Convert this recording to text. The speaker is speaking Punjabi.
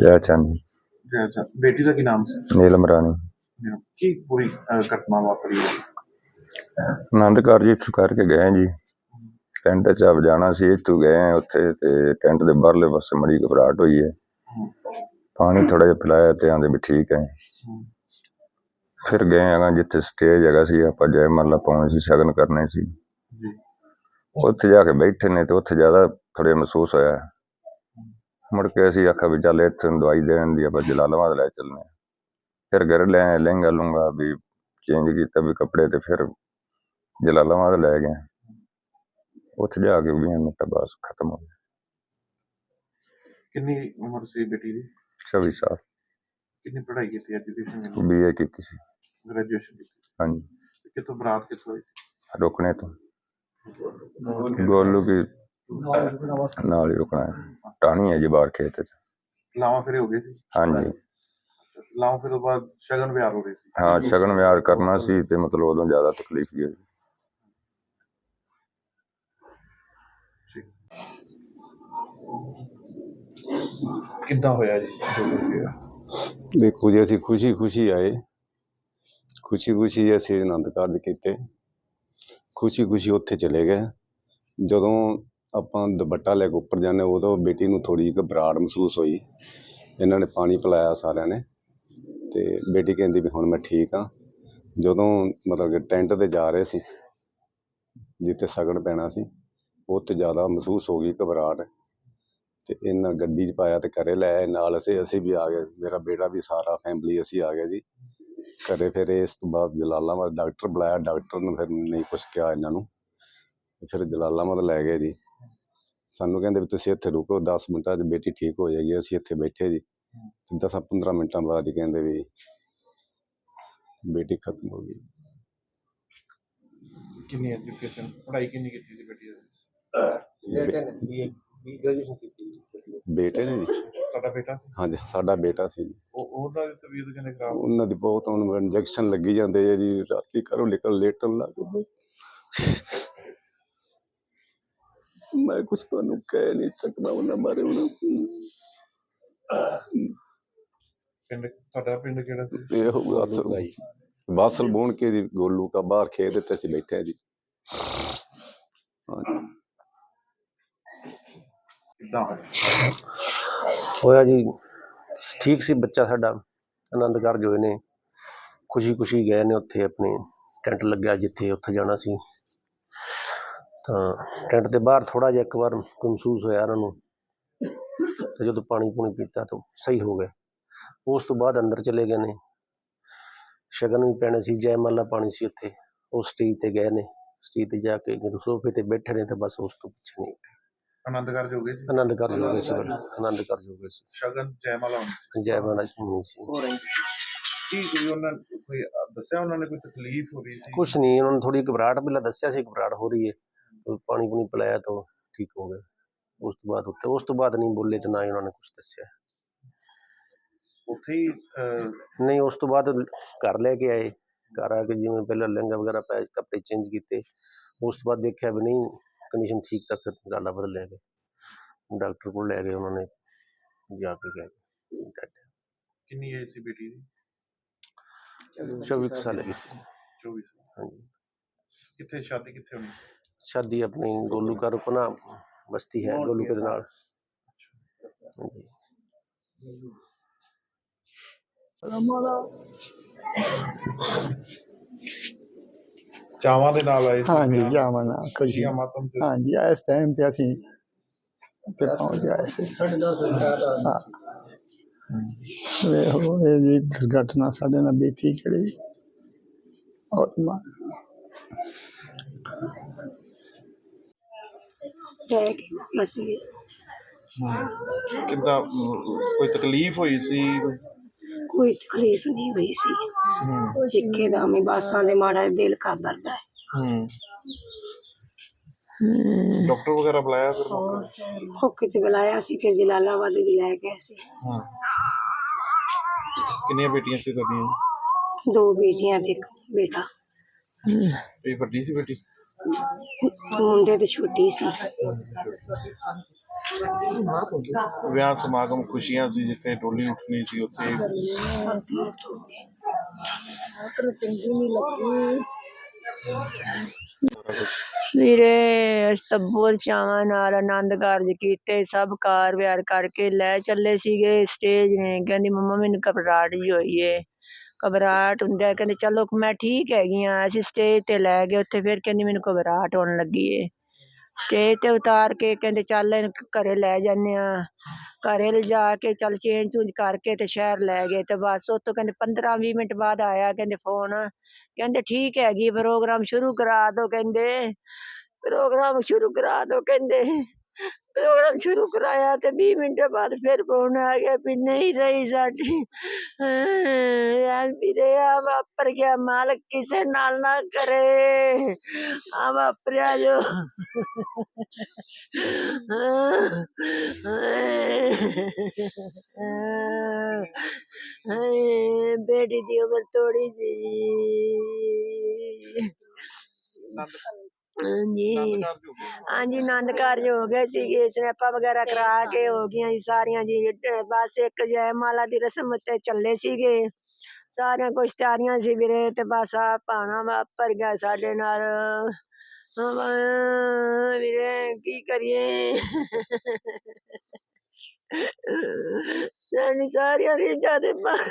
ਜੈ ਚੰਦ। ਜੈ ਬੇਟੀ ਦਾ ਕੀ ਨਾਮ ਸੀ? ਨੀਲਮ ਰਾਣੀ। ਕੀ ਪੂਰੀ ਅਹ, ਘਟਨਾ ਵਾਪਰੀ? ਹੈ ਆਨੰਦ ਕਾਰਜ ਇੱਥੋਂ ਕਰਕੇ ਗਏ ਜੀ। ਟੈਂਟ ਚ ਆਪ ਜਾਣਾ ਸੀ ਇੱਥੋਂ ਗਏ ਹਾਂ ਉੱਥੇ ਤੇ ਟੈਂਟ ਦੇ ਬਾਹਰਲੇ ਪਾਸੇ ਮੜੀ ਘਬਰਾਹਟ ਹੋਈ ਹੈ। ਪਾਣੀ ਥੋੜਾ ਜਿਹਾ ਪਿਲਾਇਆ ਤੇ ਆਂਦੇ ਵੀ ਠੀਕ ਹੈ। ਫਿਰ ਗਏ ਹੈਗਾ ਜਿੱਥੇ ਸਟੇਜ ਹੈਗਾ ਸੀ ਆਪਾਂ ਜੈ ਮੱਲਾ ਪਾਉਣੇ ਸੀ ਸ਼ਗਨ ਕਰਨੇ ਸੀ। ਜੀ। ਉੱਥੇ ਜਾ ਕੇ ਬੈਠੇ ਨੇ ਤੇ ਉੱਥੇ ਜ਼ਿਆਦਾ ਥੋੜ੍ਹਾ ਮਹਿਸੂਸ ਹੋਇਆ। ਮੁੜ ਕੇ ਅਸੀਂ ਆਖਿਆ ਵੀ ਚੱਲ ਇੱਥੇ ਨੂੰ ਦਵਾਈ ਦੇਣ ਦੀ ਆਪਾਂ ਜਲਾਲਾਬਾਦ ਲੈ ਚੱਲਨੇ। ਫਿਰ ਘਰ ਲੈ ਆਏ ਲਹਿੰਗਾ ਲੂੰਗਾ ਵੀ ਚੇਂਜ ਕੀਤਾ ਵੀ ਕੱਪੜੇ ਤੇ ਫਿਰ ਜਲਾਲਾਬਾਦ ਲੈ ਗਏ। ਉੱਥੇ ਜਾ ਕੇ ਵੀ ਮਿੰਟ ਬਸ ਖਤਮ ਹੋ ਗਿਆ। ਕਿੰਨੀ ਉਮਰ ਸੀ ਬੇਟੀ ਦੀ? 24 ਸਾਲ। ਕਿੰਨੀ ਪੜ੍ਹਾਈ ਕੀਤੀ ਐਜੂਕੇਸ਼ਨ ਬੀਏ ਕੀਤੀ ਸੀ। ਗ੍ਰੈਜੂਏਸ਼ਨ ਕੀਤੀ। ਹਾਂਜੀ। ਕਿਤੋਂ ਬਰਾਤ ਕਿੱਥੋਂ ਹੋਈ? ਸੀ ਰੁਕਣੇ ਤੋਂ। ਗੋਲੂ ਕੀ ਨਾਲ ਹੀ ਰੁਕਣਾ ਹੈ। ਟਾਣੀ ਹੈ ਜੀ ਬਾਹਰ ਖੇਤ ਚ। ਲਾਵਾਂ ਫਿਰ ਹੋ ਗਏ ਸੀ। ਹਾਂਜੀ। ਲਾਵਾਂ ਫਿਰ ਤੋਂ ਬਾਅਦ ਸ਼ਗਨ ਵਿਆਹ ਹੋ ਰਹੇ ਸੀ। ਹਾਂ ਸ਼ਗਨ ਵਿਆਹ ਕਰਨਾ ਸੀ ਤੇ ਮਤਲਬ ਉਦੋਂ ਜ਼ਿਆਦਾ ਤਕਲੀਫ ਹੀ ਹੋਈ। ਠੀਕ ਕਿੱਦਾਂ ਹੋਇਆ ਜੀ? ਜੋ ਕੁਝ ਹੋਇਆ ਦੇਖੋ ਜੀ ਅਸੀਂ ਖੁਸ਼ੀ ਖੁਸ਼ੀ ਆਏ। ਖੁਸ਼ੀ ਖੁਸ਼ੀ ਅਸੀਂ ਆਨੰਦ ਕਾਰਜ ਕੀਤੇ। ਖੁਸ਼ੀ ਖੁਸ਼ੀ ਉੱਥੇ ਚਲੇ ਗਏ। ਜਦੋਂ ਆਪਾਂ ਦੁਪੱਟਾ ਲੈ ਕੇ ਉੱਪਰ ਜਾਂਦੇ ਉਦੋਂ ਬੇਟੀ ਨੂੰ ਥੋੜੀ ਘਬਰਾਹਟ ਮਹਿਸੂਸ ਹੋਈ। ਇਹਨਾਂ ਨੇ ਪਾਣੀ ਪਿਲਾਇਆ ਸਾਰਿਆਂ ਨੇ ਤੇ ਬੇਟੀ ਕਹਿੰਦੀ ਵੀ ਹੁਣ ਮੈਂ ਠੀਕ ਹਾਂ। ਜਦੋਂ ਮਤਲਬ ਕਿ ਟੈਂਟ ਤੇ ਜਾ ਰਹੇ ਸੀ, ਜਿੱਥੇ ਸਗਨ ਪੈਣਾ ਸੀ, ਉੱਥੇ ਜ਼ਿਆਦਾ ਮਹਿਸੂਸ ਹੋ ਗਈ ਘਬਰਾਹਟ ਤੇ ਇਹਨਾਂ ਗੱਡੀ 'ਚ ਪਾਇਆ ਤੇ ਘਰੇ ਲੈ ਆਏ, ਨਾਲ ਅਸੀਂ ਅਸੀਂ ਵੀ ਆ ਗਏ। ਮੇਰਾ ਬੇਟਾ ਵੀ ਸਾਰਾ ਫੈਮਿਲੀ ਅਸੀਂ ਆ ਗਏ ਜੀ। ਘਰੇ ਫਿਰ ਇਸ ਤੋਂ ਬਾਅਦ ਜਲਾਲਾਬਾਦ, ਡਾਕਟਰ ਬੁਲਾਇਆ, ਡਾਕਟਰ ਨੇ ਫਿਰ ਨਹੀਂ ਕੁਛ ਕਿਹਾ ਇਹਨਾਂ ਨੂੰ। ਫਿਰ ਜਲਾਲਾਬਾਦ ਲੈ ਗਏ ਜੀ। ਸਾਨੂੰ ਕਹਿੰਦੇ ਵੀ ਤੁਸੀਂ ਇੱਥੇ ਰੁਕੋ 10 ਮਿੰਟਾਂ 'ਚ ਬੇਟੀ ਠੀਕ ਹੋ ਜਾਏਗੀ ਅਸੀਂ ਇੱਥੇ ਬੈਠੇ ਜੀ। ਤੇ 10 15 ਮਿੰਟਾਂ ਬਾਅਦ ਹੀ ਕਹਿੰਦੇ ਵੀ ਬੇਟੀ ਖਤਮ ਹੋ ਗਈ। ਕਿੰਨੀ ਐਜੂਕੇਸ਼ਨ ਪੜ੍ਹਾਈ ਕਿੰਨੀ ਕੀਤੀ ਸੀ ਬੇਟੀ ਦੀ। ਬੇਟੇ ਨੇ ਜੀ। ਤੁਹਾਡਾ ਬੇਟਾ ਸੀ? ਹਾਂਜੀ ਸਾਡਾ ਬੇਟਾ ਸੀ ਜੀ। ਉਹ ਉਹਨਾਂ ਦੀ ਤਬੀਅਤ ਕਿੰਨੇ ਖਰਾਬ ਹੋ ਉਹਨਾਂ ਦੀ ਬਹੁਤ ਹੁਣ ਇੰਜੈਕਸ਼ਨ ਲੱਗੀ ਜਾਂਦੇ ਆ ਜੀ ਰਾਤੀ ਘਰੋਂ ਨਿਕਲ ਲੇਟਣ ਲੱਗ ਪਏ। ਮੈਂ ਕੁਝ ਤੁਹਾਨੂੰ ਕਹਿ ਨਹੀਂ ਸਕਦਾ ਉਹਨਾਂ ਬਾਰੇ ਹੁਣ ਪਿੰਡ ਤੁਹਾਡਾ ਪਿੰਡ ਕਿਹੜਾ ਸੀ ਇਹ ਹੋਊਗਾ ਅਸਲ ਵਾਸਲ ਬੋਣ ਕੇ ਜੀ ਗੋਲੂ ਕਾ ਬਾਹਰ ਖੇਤ ਦਿੱਤੇ ਸੀ ਬੈਠੇ ਆ ਜੀ ਕਿੱਦਾਂ ਹੋਇਆ ਹੋਇਆ ਜੀ ਠੀਕ ਸੀ ਬੱਚਾ ਸਾਡਾ ਆਨੰਦ ਕਾਰਜ ਹੋਏ ਨੇ। ਖੁਸ਼ੀ ਖੁਸ਼ੀ ਗਏ ਨੇ ਉੱਥੇ ਆਪਣੇ ਟੈਂਟ ਲੱਗਿਆ ਜਿੱਥੇ ਉੱਥੇ ਜਾਣਾ ਸੀ। ਤਾਂ ਟੈਂਟ ਦੇ ਬਾਹਰ ਥੋੜਾ ਜਿਹਾ ਇੱਕ ਵਾਰ ਮਹਿਸੂਸ ਹੋਇਆ ਉਹਨਾਂ ਨੂੰ। ਤੇ ਜਦੋਂ ਪਾਣੀ ਪੂਣੀ ਪੀਤਾ ਤਾਂ ਸਹੀ ਹੋ ਗਏ ਉਸ ਤੋਂ ਬਾਅਦ ਅੰਦਰ ਚਲੇ ਗਏ ਨੇ। ਸ਼ਗਨ ਵੀ ਪੈਣੇ ਸੀ ਜੈ ਮਾਲਾ ਪਾਣੀ ਸੀ ਉੱਥੇ। ਉਹ ਸਟੇਜ ਤੇ ਗਏ ਨੇ। ਸਟੇਜ ਤੇ ਜਾ ਕੇ ਜਦੋਂ ਸੋਫੇ ਤੇ ਬੈਠੇ ਨੇ ਤਾਂ ਬਸ ਉਸ ਤੋਂ ਪਿੱਛੇ ਨਹੀਂ ਹਟੇ। ਆਨੰਦ ਕਾਰਜ ਹੋ ਗਏ ਸੀ ਆਨੰਦ ਕਾਰਜ ਹੋ ਗਏ ਸੀ ਬੜੇ, ਆਨੰਦ ਕਾਰਜ ਹੋ ਗਏ ਸੀ। ਸ਼ਗਨ ਜੈਮਾਲਾ ਹੋਣੀ ਜੈ ਮਾਲਾ ਜੀ। ਸੀ ਕੀ ਕੋਈ ਉਹਨਾਂ ਨੇ ਕੋਈ ਦੱਸਿਆ ਉਹਨਾਂ ਨੇ ਕੋਈ ਤਕਲੀਫ ਹੋ ਰਹੀ ਸੀ? ਕੁਛ ਨਹੀਂ ਉਹਨਾਂ ਨੇ ਥੋੜੀ ਘਬਰਾਹਟ ਪਹਿਲਾਂ ਦੱਸਿਆ ਸੀ ਘਬਰਾਹਟ ਹੋ ਰਹੀ ਹੈ। ਪਾਣੀ ਪੂਣੀ ਪਿਲਾਇਆ ਤਾਂ ਠੀਕ ਹੋ ਗਏ ਉਸ ਤੋਂ ਬਾਅਦ ਉੱਤੇ ਉਸ ਤੋਂ ਬਾਅਦ ਨਹੀਂ ਬੋਲੇ ਤੇ ਨਾ ਹੀ ਉਹਨਾਂ ਨੇ ਕੁਝ ਦੱਸਿਆ। ਉੱਥੇ ਹੀ ਅਹ, ਨਹੀਂ ਉਸ ਤੋਂ ਬਾਅਦ ਘਰ ਲੈ ਕੇ ਆਏ। ਘਰ ਆ ਕੇ ਜਿਵੇਂ ਪਹਿਲਾਂ ਲਹਿੰਗਾ ਵਗੈਰਾ ਪਾਇਆ ਕੱਪੜੇ ਚੇਂਜ ਕੀਤੇ। ਉਸ ਤੋਂ ਬਾਅਦ ਦੇਖਿਆ ਵੀ ਨਹੀਂ ਕੰਡੀਸ਼ਨ ਠੀਕ ਤਾਂ ਫਿਰ ਗਾਲਾ ਬਦਲ ਲੈ ਗਏ ਡਾਕਟਰ ਕੋਲ ਲੈ ਗਏ ਉਹਨਾਂ ਨੇ ਜਾ ਕੇ ਗਏ। ਕਿੰਨੀ ਏਜ ਸੀ ਬੇਟੀ ਦੀ? 24 ਕੁ ਸਾਲ ਦੀ ਸੀ। 24 ਹਾਂਜੀ। ਕਿੱਥੇ ਸ਼ਾਦੀ ਕਿੱਥੇ ਹੋਣੀ ਸ਼ਾਦੀ ਆਪਣੀ ਗੋਲੂ ਕਾ ਰੁਪਨਾ ਬਸਤੀ ਹੈ ਗੋਲੂ ਕੇ ਦੇ ਨਾਲ ਹਾਂਜੀ ਚਾਵਾਂ ਦੇ ਨਾਲ ਆਏ ਸੀ ਹਾਂਜੀ ਵਿਆਹ। ਜਾਵਾਂ ਨਾ ਖੁਸ਼ੀ ਖੁਸ਼ੀਆਂ ਮਾਤਮ ਤੇ ਹਾਂਜੀ ਇਸ ਟਾਈਮ ਤੇ ਅਸੀਂ ਤੇ ਪਹੁੰਚ ਗਏ ਸੀ ਹਾਂ ਵੇਖੋ ਇਹ ਜੀ ਦੁਰਘਟਨਾ ਸਾਡੇ ਨਾਲ ਬੀਤੀ ਜਿਹੜੀ ਔਰ ਮਾਂ ਰਹਿ ਕੇ ਮਸੀ ਕਿੱਦਾਂ ਅਮ, ਕੋਈ ਤਕਲੀਫ ਹੋਈ ਸੀ ਕੋਈ ਤਕਲੀਫ ਨਹੀਂ ਹੋਈ ਸੀ ਇੱਕੇ ਦਮ ਹੀ ਬਾਸਾਂ ਦੇ ਮਾੜਾ ਜਿਹਾ ਦਿਲ ਕਰ ਦਰਦਾ ਹੈ ਹੂੰ ਡਾਕਟਰ ਵਗੈਰਾ ਬੁਲਾਇਆ ਫਿਰ ਹੋਕੇ ਤੇ ਬੁਲਾਇਆ ਸੀ ਕਿ ਜਲਾਲਾਬਾਦ ਵੀ ਲੈ ਗਏ ਸੀ ਹਾਂ ਕਿੰਨੀਆਂ ਬੇਟੀਆਂ ਸੀ ਤੁਹਾਡੀਆਂ ਦੋ ਬੇਟੀਆਂ ਤੇ ਇੱਕ ਬੇਟਾ ਇਹ ਵੱਡੀ ਸੀ ਬੇਟੀ ਮੁੰਡੇ ਤੇ ਛੋਟੀ ਸੀ ਵਿਆਹ ਸਮਾਗਮ ਖੁਸ਼ੀਆਂ ਸੀ ਜਿੱਥੇ ਡੋਲੀ ਉੱਠਣੀ ਸੀ ਉੱਥੇ ਵੀਰੇ ਅਸੀਂ ਤਾਂ ਬਹੁਤ ਚਾਵਾਂ ਨਾਲ ਆਨੰਦ ਕਾਰਜ ਕੀਤੇ ਸਭ ਕਾਰ ਵਿਹਾਰ ਕਰਕੇ ਲੈ ਚੱਲੇ ਸੀਗੇ ਸਟੇਜ ਨੇ ਕਹਿੰਦੀ ਮੰਮਾ ਮੈਨੂੰ ਘਬਰਾਹਟ ਜੀ ਹੋਈ ਏ ਘਬਰਾਹਟ ਹੁੰਦਾ ਕਹਿੰਦੇ ਚਲੋ ਮੈਂ ਠੀਕ ਹੈਗੀ ਆ ਅਸੀਂ ਸਟੇਜ ਤੇ ਲੈ ਗਏ ਉੱਥੇ, ਫਿਰ ਕਹਿੰਦੀ ਮੈਨੂੰ ਘਬਰਾਹਟ ਹੋਣ ਲੱਗੀ ਏ। ਸਟੇਜ ਤੇ ਉਤਾਰ ਕੇ ਕਹਿੰਦੇ ਚੱਲ ਇਹਨੂੰ ਘਰੇ ਲੈ ਜਾਂਦੇ ਆ ਘਰੇ ਲਿਜਾ ਕੇ ਚੱਲ ਚੇਂਜ ਚੂੰਜ ਕਰਕੇ ਤੇ ਸ਼ਹਿਰ ਲੈ ਗਏ ਤੇ ਬਸ ਉੱਥੋਂ ਕਹਿੰਦੇ 15 20 ਮਿੰਟ ਬਾਅਦ ਆਇਆ ਕਹਿੰਦੇ ਫੋਨ ਕਹਿੰਦੇ ਠੀਕ ਹੈਗੀ ਪ੍ਰੋਗਰਾਮ ਸ਼ੁਰੂ ਕਰਾ ਦਿਓ ਕਹਿੰਦੇ। ਪ੍ਰੋਗਰਾਮ ਸ਼ੁਰੂ ਕਰਾ ਦਿਓ ਕਹਿੰਦੇ। ਪ੍ਰੋਗਰਾਮ ਸ਼ੁਰੂ ਕਰਾਇਆ ਤੇ 20 ਮਿੰਟ ਬਾਅਦ ਫਿਰ ਫੋਨ ਆ ਗਿਆ ਵੀ ਨਹੀਂ ਰਹੀ ਸਾਡੀ। ਯਾਰ ਵੀਰੇ ਆ ਵਾਪਰ ਗਿਆ ਮਾਲਕ ਕਿਸੇ ਨਾਲ ਨਾ ਕਰੇ। ਆ ਵਾਪਰਿਆ ਜੋ। ਹਾਏ ਬੇਟੀ ਦੀ ਉਮਰ ਥੋੜੀ ਸੀ ਹਾਂਜੀ। ਹਾਂਜੀ ਆਨੰਦ ਕਾਰਜ ਹੋ। ਗਏ ਸੀਗੇ ਸਨੈਪਾਂ ਵਗੈਰਾ ਕਰਾ ਕੇ ਹੋ। ਗਈਆਂ ਜੀ ਸਾਰੀਆਂ ਜੀ ਅਹ ਬਸ ਇੱਕ ਜੈਮਾਲਾ ਦੀ ਰਸਮ ਤੇ ਚੱਲੇ ਸੀਗੇ। ਸਾਰੀਆਂ ਕੁਛ ਤਿਆਰੀਆਂ ਸੀ ਵੀਰੇ ਤੇ ਬਸ ਆ ਪਾਣਾ ਵਾਪਰ ਗਿਆ ਸਾਡੇ ਨਾਲ। ਹਾਂ ਵੀਰੇ ਕੀ ਕਰੀਏ? ਸਾਡੀ ਸਾਰੀਆਂ ਰੀਝਾਂ ਦੇ ਬਾਹਰ